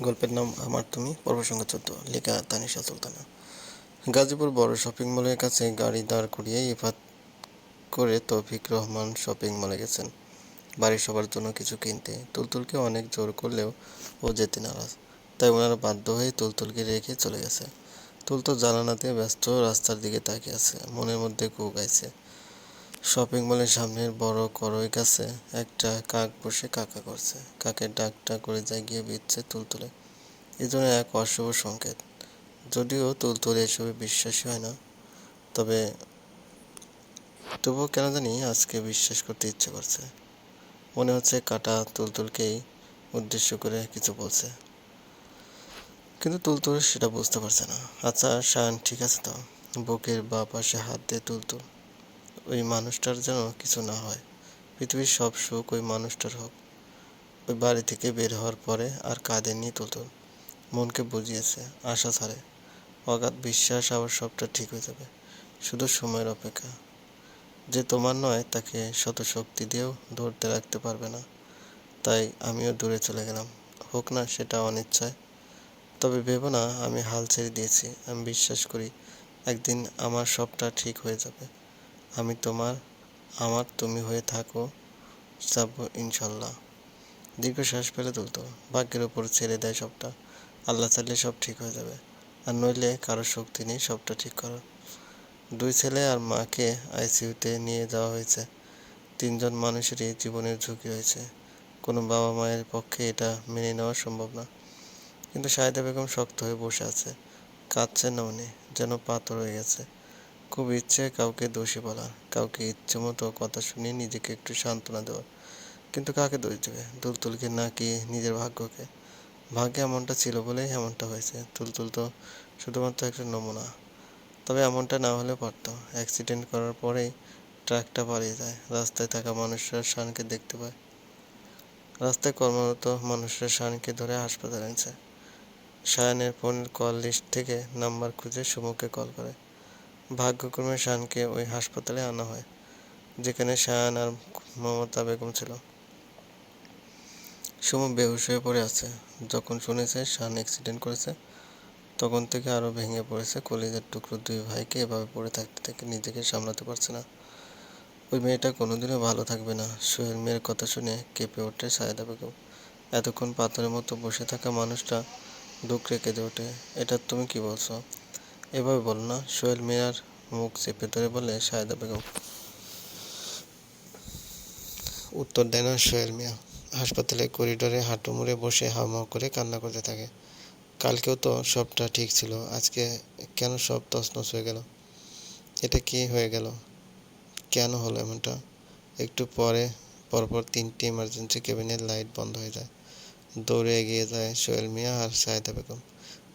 গল্পের নাম আমার তুমি পর্ব সংখ্যা চোদ্দ লেখা তানিশা সুলতানা। গাজীপুর বড় শপিং মলের কাছে গাড়ি দাঁড় করিয়ে ইফাত করে তৌফিক রহমান শপিং মলে গেছেন। বাড়ির সবার জন্য কিছু কিনতে। তুলতুলকে অনেক জোর করলেও ও যেতে নারাজ। তাই ওনারা বাধ্য হয়ে তুলতুলকে রেখে চলে গেছে। তুলতুল জানালাতে ব্যস্ত রাস্তার দিকে তাকিয়ে আছে। মনের মধ্যে কু গাইছে শপিং মলের সামনের বড় করই গাছে একটা কাক বসে কাকা করছে। কাকের ডাকটা করে যায় গিয়ে বিচ্ছে তুলতুলে। এই জন্য এক অশুভ সংকেত। যদিও তুলতুল এসবে বিশ্বাসী হয় না। তবে তবুও কেন জানি আজকে বিশ্বাস করতে ইচ্ছে করছে। মনে হচ্ছে কাটা তুলতুলকেই উদ্দেশ্য করে কিছু বলছে। কিন্তু তুলতুল সেটা বুঝতে পারছে না। আচ্ছা শান, ঠিক আছে তো। বুকের বা পাশে হাত দিয়ে তুলতুল। ওই মানুষটার যেন কিছু না হয়। পৃথিবীর সব সুখ ওই মানুষটার হোক। ওই বাড়ি থেকে বের হওয়ার পরে আর কাঁদেনি তুলতুল মনকে বুঝিয়েছে, আশা ছাড়ে। অগাধ বিশ্বাস আবার সবটা ঠিক হয়ে যাবে। শুধু সময়ের অপেক্ষা। যে তোমার নয়, তাকে শত শক্তি দিয়েও ধরতে রাখতে পারবে না। তাই আমিও দূরে চলে গেলাম। হোক না, সেটা অনিচ্ছায়। তবে ভেবো না, আমি হাল ছেড়ে দিয়েছি। আমি বিশ্বাস করি, একদিন আমার সবটা ঠিক হয়ে যাবে। আমি তোমার, আমার তুমি হয়ে থাকো যাব ইনশাল্লাহ। দীর্ঘশ্বাস ফেলে তুলতো। ভাগ্যের উপর ছেড়ে দেয় সবটা। আল্লাহ চাইলে সব ঠিক হয়ে যাবে। আর নইলে কারও শক্তি নেই, সবটা ঠিক করার দুই ছেলে আর মাকে আইসিইউতে নিয়ে যাওয়া হয়েছে। তিনজন মানুষেরই জীবনের ঝুঁকি হয়েছে কোনো বাবা মায়ের পক্ষে এটা মেনে নেওয়া সম্ভব না। কিন্তু সাহেদা বেগম শক্ত হয়ে বসে আছে। কাঁদছে না উনি, যেন পাথর হয়ে গেছে। খুব ইচ্ছে কাউকে দোষী বলার, কাউকে ইচ্ছে মতো কথা শুনিয়ে নিজেকে একটু সান্ত্বনা দেওয়ার। কিন্তু কাকে দোষ দেবে? তুলতুলকে নাকি নিজের ভাগ্যকে? ভাগ্যে এমনটা ছিল বলেই এমনটা হয়েছে। তুলতুল তো শুধুমাত্র একটা নমুনা। তবে এমনটা না হলে পারত। অ্যাক্সিডেন্ট করার পরেই ট্রাকটা পালিয়ে যায়। রাস্তায় থাকা মানুষরা শানকে দেখতে পায়। রাস্তায় কর্মরত মানুষরা শানকে ধরে হাসপাতালে এনেছে শায়ানের ফোনের কল লিস্ট থেকে নাম্বার খুঁজে সুমুকে কল করে। ভাগ্যক্রমে শানকে ওই হাসপাতালে আনা হয়, যেখানে শায়ান আর মমতা বেগম ছিল। সুমু বেহুশ হয়ে পড়ে আছে। যখন শুনেছে শান অ্যাক্সিডেন্ট করেছে, তখন থেকে আরও ভেঙে পড়েছে। কলেজের টুকরো দুই ভাইকে এভাবে পড়ে থাকতে থেকে নিজেকে সামলাতে পারছে না। ওই মেয়েটা কোনোদিনও ভালো থাকবে না। সোহেল মেয়ের কথা শুনে কেঁপে ওঠে সায়দা বেগম। এতক্ষণ পাথরের মতো বসে থাকা মানুষটা ডুকরে কেঁদে ওঠে। এটা তুমি কি বলছো? এভাবে বলো না, সোহেল মিয়ার মুখ চেপে ধরে বলে, সায়দা বেগম। উত্তর দেয় না সোহেল মিয়া। হাসপাতালের করিডোরে হাঁটু মুড়ে বসে হাওমাও করে কান্না করতে থাকে। কালকেও তো সবটা ঠিক ছিল, আজকে কেন সব তছনছ হয়ে গেল? এটা কি হয়ে গেল? কেন হলো এমনটা? একটু পরে, পরপর তিনটি ইমার্জেন্সি কেবিনের লাইট বন্ধ হয়ে যায়। দৌড়ে এগিয়ে যায় সোহেল মিয়া আর সাহেদা বেগম।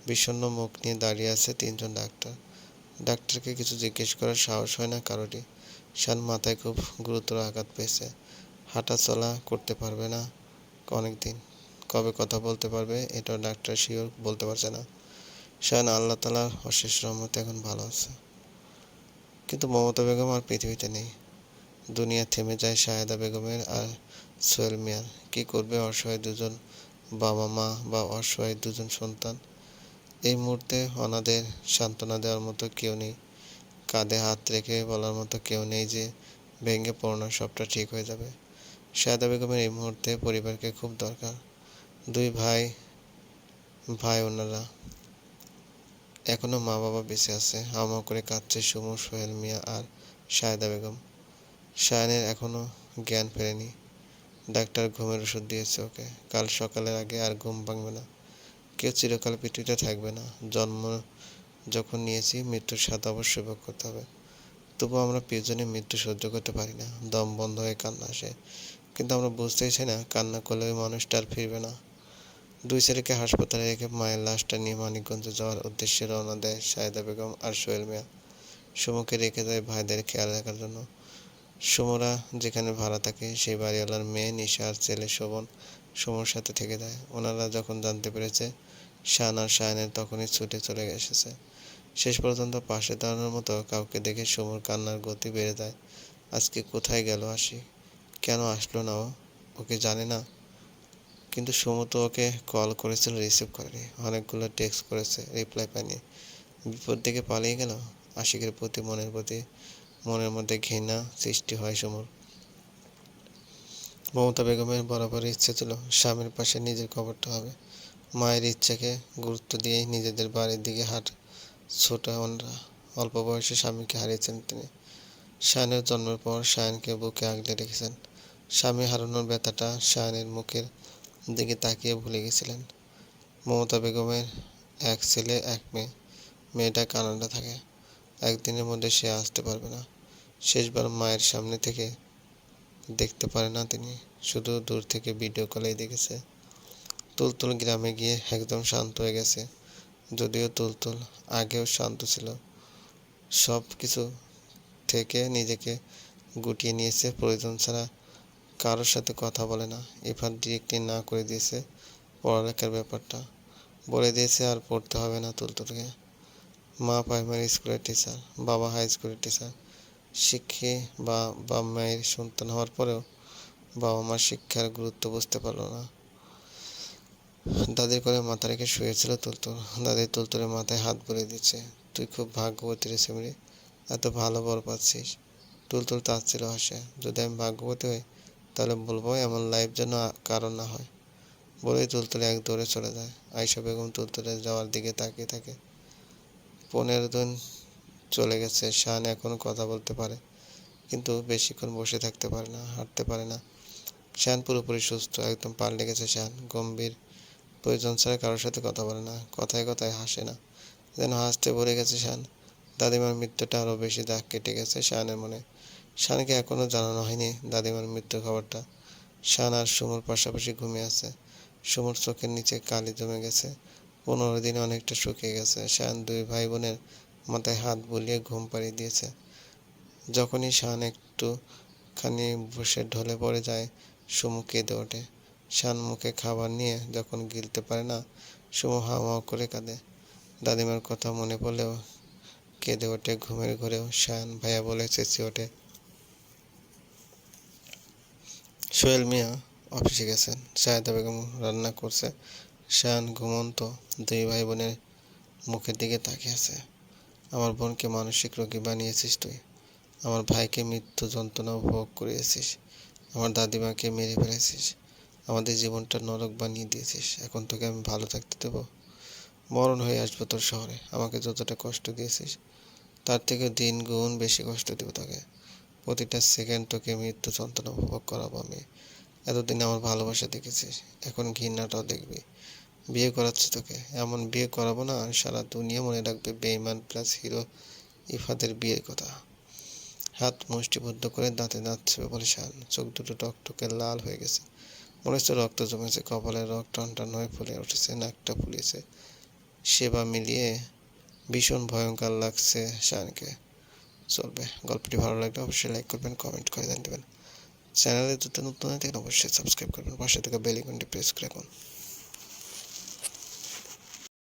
বিষণ্ণ মুখ নিয়ে দাঁড়িয়ে আছে তিনজন ডাক্তার। ডাক্তারকে কিছু জিজ্ঞেস করার সাহস হয় না কারোরই। শান মাথায় খুব গুরুতর আঘাত পেয়েছে। হাঁটা চলা করতে পারবে না অনেক দিন কবে কথা বলতে পারবে এটাও ডাক্তার শিওর বলতে পারছে না। শান আল্লাহ তালার অশেষ রহমতে এখন ভালো আছে। কিন্তু মমতা বেগম আর পৃথিবীতে নেই। দুনিয়া থেমে যায় শাহেদা বেগমের আর সোহেল মিয়ার। কী করবে অসহায় দুজন বাবা মা বা অসহায় দুজন সন্তান? এই মুহূর্তে অনাদের সান্ত্বনা দেওয়ার মতো কেউ নেই। কাঁধে হাত রেখে বলার মতো কেউ নেই যে ভেঙে পড়না সবটা ঠিক হয়ে যাবে। শাহেদা বেগমের এই মুহূর্তে পরিবারকে খুব দরকার। দুই ভাই ভাই ওনারা। এখনও মা বাবা বেঁচে আছে। হামা করে কাঁদছে সুমু, সোহেল, মিয়া আর শাহেদা বেগম। শায়ানের এখনও জ্ঞান ফেরেনি। ডাক্তার ঘুমের ওষুধ দিয়েছে ওকে। কাল সকালের আগে আর ঘুম ভাঙবে না। কেউ চিরকাল পৃথিবীতে থাকবে না। জন্ম যখন নিয়েছি, মৃত্যুর সাথে অবশ্যই ভোগ করতে হবে। তবু আমরা প্রিয়জনে মৃত্যু সহ্য করতে পারি না। দম বন্ধ হয়ে কান্না আসে। কিন্তু আমরা বুঝতেই চাই না, কান্না করলে ওই মানুষটা আর ফিরবে না। দুই ছেলেকে হাসপাতালে রেখে মায়ের লাশটা নিয়ে মানিকগঞ্জে যাওয়ার উদ্দেশ্যে রওনা দেয় সাহেদা বেগম আর সোহেল মিয়া। সুমুকে রেখে যায় ভাইদের খেয়াল রাখার জন্য। সুমরা যেখানে ভাড়া থাকে, সেই বাড়িওয়ালার মেয়ে নিশা আর ছেলে শোভন সুমোর সাথে থেকে যায়। ওনারা যখন জানতে পেরেছে শান আর শায়নের তখনই ছুটে চলে এসেছে। শেষ পর্যন্ত পাশে দাঁড়ানোর মতো কাউকে দেখে সুমোর কান্নার গতি বেড়ে যায়। আজকে কোথায় গেল আসি কেন আসলো না ও? ওকে জানে না। কিন্তু সুমু তো ওকে কল করেছিল, রিসিভ করেনি। অনেকগুলো টেক্সট করেছে, রিপ্লাই পায়নি। বিপদ দিকে পালিয়ে গেল? আশিকের প্রতি মনের প্রতি, মনের মধ্যে ঘৃণা সৃষ্টি হয় সুমুর। মমতা বেগমের বরাবর ইচ্ছে ছিল স্বামীর পাশে নিজের খবরটা হবে। মায়ের ইচ্ছাকে গুরুত্ব দিয়েই নিজেদের বাড়ির দিকে হাট ছোট অল্প বয়সে স্বামীকে হারিয়েছেন তিনি। শায়নের জন্মের পর শায়নকে বুকে আগলে রেখেছেন। স্বামী হারানোর ব্যথাটা শায়নের মুখের দিকে তাকিয়ে ভুলে গেছিলেন। মমতা বেগমের এক ছেলে, এক মেয়ে। মেয়েটা কানাডা থাকে। একদিনের মধ্যে সে আসতে পারবে না। শেষবার মায়ের সামনে থেকে দেখতে পারে না তিনি। শুধু দূর থেকে ভিডিও কলেই দেখেছে। তুলতুল গ্রামে গিয়ে একদম শান্ত হয়ে গেছে। যদিও তুলতুল আগেও শান্ত ছিল। সব কিছু থেকে নিজেকে গুটিয়ে নিয়েছে। প্রয়োজন ছাড়া কারোর সাথে কথা বলে না। ইফাত ডিরেক্টলি না করে দিয়েছে পড়ালেখার ব্যাপারটা। বলে দিয়েছে আর পড়তে হবে না তুলতুলকে। মা প্রাইমারি স্কুলের টিচার বাবা হাই স্কুলের টিচার শিক্ষী বা বাবা মায়ের সন্তান হওয়ার পরেও বাবা মার শিক্ষার গুরুত্ব বুঝতে পারল না। দাদির করে মাথা রেখে শুয়েছিল তুলতুল। দাদি তুলতুলের মাথায় হাত বুলিয়ে দিচ্ছে, তুই খুব ভাগ্যবতী রে সিমরি এত ভালো বল পাচ্ছিস। তুলতুল তাচ্ছিল হাসে, যদি আমি ভাগ্যবতী হই, তাহলে বলব এমন লাইফ যেন কারণ না হয়। বলেই তুলতুলে এক দৌড়ে চলে যায়। আয়সা বেগম তুলতুলে যাওয়ার দিকে তাকিয়ে থাকে। পনেরো দিন চলে গেছে, শান এখন কথা বলতে পারে, কিন্তু বেশিক্ষণ বসে থাকতে পারে না, হাঁটতে পারে না। শান পুরোপুরি সুস্থ, একদম পাল্টে গেছে শান। গম্ভীর প্রয়োজন ছাড়া কারোর সাথে কথা বলে না, কথায় কথায় হাসে না। যেন হাসতে ভরে গেছে শান। দাদিমার মৃত্যুটা আরও বেশি দাগ কেটে গেছে শানের মনে। শানকে এখনও জানানো হয়নি দাদিমার মৃত্যুর খবরটা। শান আর সুমুর পাশাপাশি ঘুমিয়ে আছে। সুমুর চোখের নিচে কালি জমে গেছে। পনেরো দিনে অনেকটা শুকিয়ে গেছে। শান দুই ভাই বোনের মাথায় হাত বুলিয়ে ঘুম পাড়িয়ে দিয়েছে। যখনই শান একটু খানি বসে ঢলে পড়ে যায়, সুমু কেঁদে ওঠে। শান মুখে খাবার নিয়ে যখন গিলতে পারে না, সুমু হাও হাও করে কাঁদে। দাদিমার কথা মনে পড়লেও কেঁদে ওঠে, ঘুমের ঘরেও শান ভাইয়া বলে চেঁচিয়ে ওঠে। সোহেল মিয়া অফিসে গেছেন শাহেদা বেগম রান্না করছে। শান ঘুমন্ত দুই ভাই বোনের মুখের দিকে তাকিয়ে আছে। আমার বোনকে মানসিক রোগী বানিয়েছিস তুই। আমার ভাইকে মৃত্যু যন্ত্রণা উপভোগ করিয়েছিস। আমার দাদিমাকে মেরে ফেলেছিস। আমাদের জীবনটা নরক বানিয়ে দিয়েছিস। এখন তোকে আমি ভালো থাকতে দেবো। মরণ হয়ে আসব তোর শহরে। আমাকে যতটা কষ্ট দিয়েছিস, তার থেকে দিন গুণ বেশি কষ্ট দেবো তোকে। প্রতিটা সেকেন্ড তোকে মৃত্যু যন্ত্রণা উপভোগ করাবো আমি। এতদিন আমার ভালোবাসা দেখেছিস, এখন ঘৃণাটাও দেখবি। বিয়ে করাচ্ছি তোকে। এমন বিয়ে করাবো না, আর সারা দুনিয়া মনে রাখবে বেইমান প্লাস হিরো ইফাদের বিয়ের কথা। হাত মুষ্টিবদ্ধ করে দাঁতে দাঁত চেপে বলে, শান, চোখ দুটো টকটকে লাল হয়ে গেছে। মনে রক্ত জমেছে, কপালে রক্ত টান টান হয়ে ফুলে উঠেছে, নাকটা ফুলেছে সেবা মিলিয়ে ভীষণ ভয়ঙ্কর লাগছে শানকে চলবে, গল্পটি ভালো লাগলে অবশ্যই লাইক করবেন কমেন্ট করে জানিয়ে দেবেন। চ্যানেলে যদি নতুন হয়ে থাকেন, অবশ্যই সাবস্ক্রাইব করবেন, পাশে থেকে বেল আইকনটি প্রেস করে রাখুন।